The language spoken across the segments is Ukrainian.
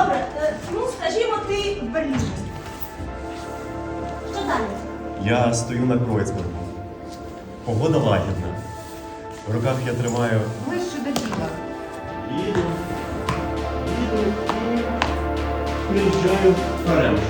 Добре, е, ну скажімо, ти в Берліні. Що далі? Я стою на Кройцману. Погода лагідна. В руках я тримаю Ближче до діла. їду, їду і приїжджаю в Париж.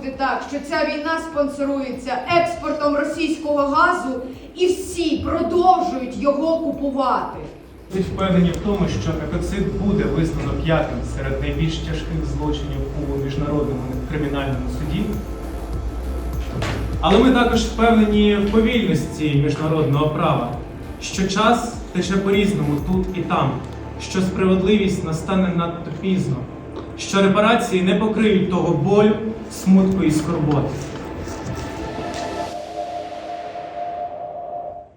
Бути так, що ця війна спонсорується експортом російського газу і всі продовжують його купувати. Будь впевнені в тому, що екоцид буде визнано п'ятим серед найбільш тяжких злочинів у міжнародному кримінальному суді. Але ми також впевнені в повільності міжнародного права, що час тече по-різному тут і там, що справедливість настане надто пізно, що репарації не покриють того болю, смутку і скорботи.